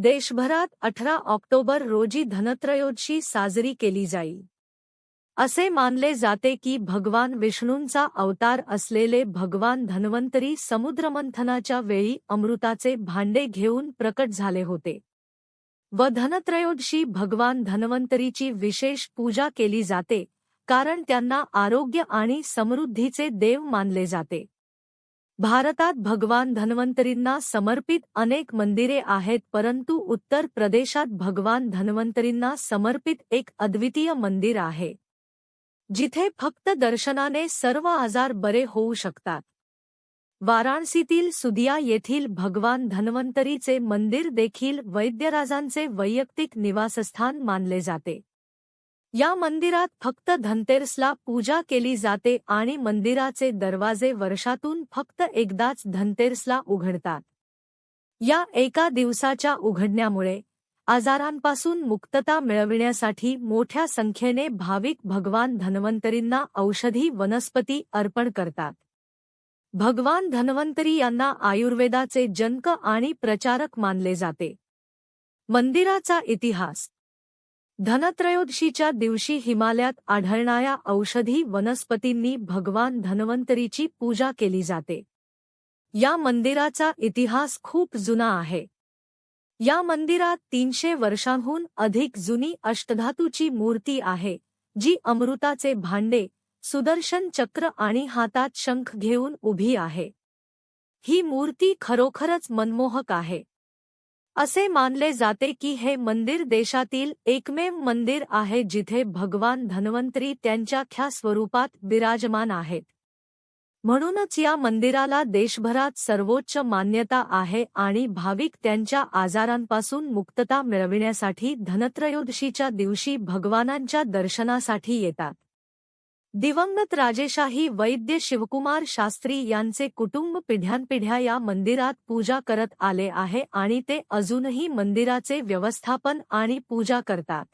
देशभरात अठरा ऑक्टोबर रोजी धनत्रयोदशी साजरी केली जाईल. असे मानले जाते की भगवान विष्णूंचा अवतार असलेले भगवान धन्वंतरी समुद्रमंथनाच्या वेळी अमृताचे भांडे घेऊन प्रकट झाले होते. व धनत्रयोदशी भगवान धन्वंतरीची विशेष पूजा केली जाते कारण त्यांना आरोग्य आणि समृद्धीचे देव मानले जाते. भारतात भगवान धन्वंतरींना समर्पित अनेक मंदिरे आहेत परंतु उत्तर प्रदेशात भगवान धन्वंतरींना समर्पित एक अद्वितीय मंदिर आहे जिथे फक्त दर्शनाने सर्व आजार बरे होऊ शकतात. वाराणसीतील सुदिया येथील भगवान धन्वंतरीचे मंदिर देखील वैद्यराजांचे वैयक्तिक निवासस्थान मानले जाते. या मंदिरात फक्त धनतेरसला पूजा केली जाते आणि मंदिराचे दरवाजे वर्षातून फक्त एकदाच धनतेरसला उघडतात. या एका दिवसाच्या उघडण्यामुळे आजारांपासून मुक्तता मिळविण्यासाठी मोठ्या संख्येने भाविक भगवान धन्वंतरींना औषधी वनस्पती अर्पण करतात. भगवान धन्वंतरी यांना आयुर्वेदाचे जनक आणि प्रचारक मानले जाते. मंदिराचा इतिहास धनत्रयोदशीच्या दिवशी हिमालयात आढळणाऱ्या औषधी वनस्पतींनी भगवान धन्वंतरीची पूजा केली जाते. या मंदिराचा इतिहास खूप जुना आहे. या मंदिरात तीनशे वर्षांहून अधिक जुनी अष्टधातूची मूर्ती आहे जी अमृताचे भांडे सुदर्शन चक्र आणि हातात शंख घेऊन उभी आहे. ही मूर्ती खरोखरच मनमोहक आहे. असे मानले जाते की हे मंदिर देशातील एकमेव मंदिर आहे जिथे भगवान धन्वंतरी त्यांच्या ख्या स्वरूपात विराजमान आहेत. म्हणूनच या मंदिराला देशभरात सर्वोच्च मान्यता आहे आणि भाविक त्यांच्या आजारांपासून मुक्तता मिळविण्यासाठी धनत्रयोदशीच्या दिवशी भगवानांच्या दर्शनासाठी येतात. दिवंगत राजेशाही वैद्य शिवकुमार शास्त्री यांचे कुटुंब पिढ्यानपिढ्या या मंदिरात पूजा करत आले आहे आणि ते अजूनही मंदिराचे व्यवस्थापन आणि पूजा करतात.